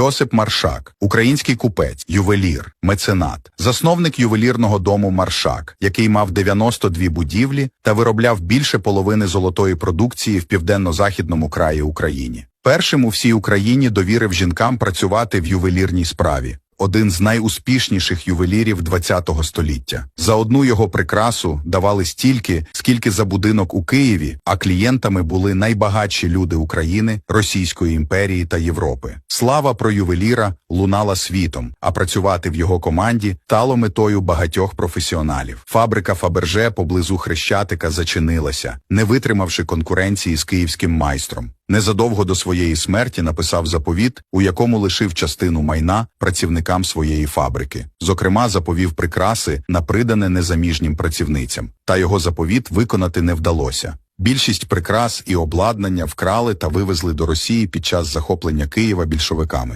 Йосип Маршак, український купець, ювелір, меценат, засновник ювелірного дому Маршак, який мав 92 будівлі та виробляв більше половини золотої продукції в південно-західному краї України. Першим у всій Україні довірив жінкам працювати в ювелірній справі. Один з найуспішніших ювелірів ХХ століття. За одну його прикрасу давали стільки, скільки за будинок у Києві, а клієнтами були найбагатші люди України, Російської імперії та Європи. Слава про ювеліра лунала світом, а працювати в його команді стало метою багатьох професіоналів. Фабрика Фаберже поблизу Хрещатика зачинилася, не витримавши конкуренції з київським майстром. Незадовго до своєї смерті написав заповіт, у якому лишив частину майна працівникам своєї фабрики. Зокрема, заповів прикраси на придане незаміжнім працівницям. Та його заповіт виконати не вдалося. Більшість прикрас і обладнання вкрали та вивезли до Росії під час захоплення Києва більшовиками.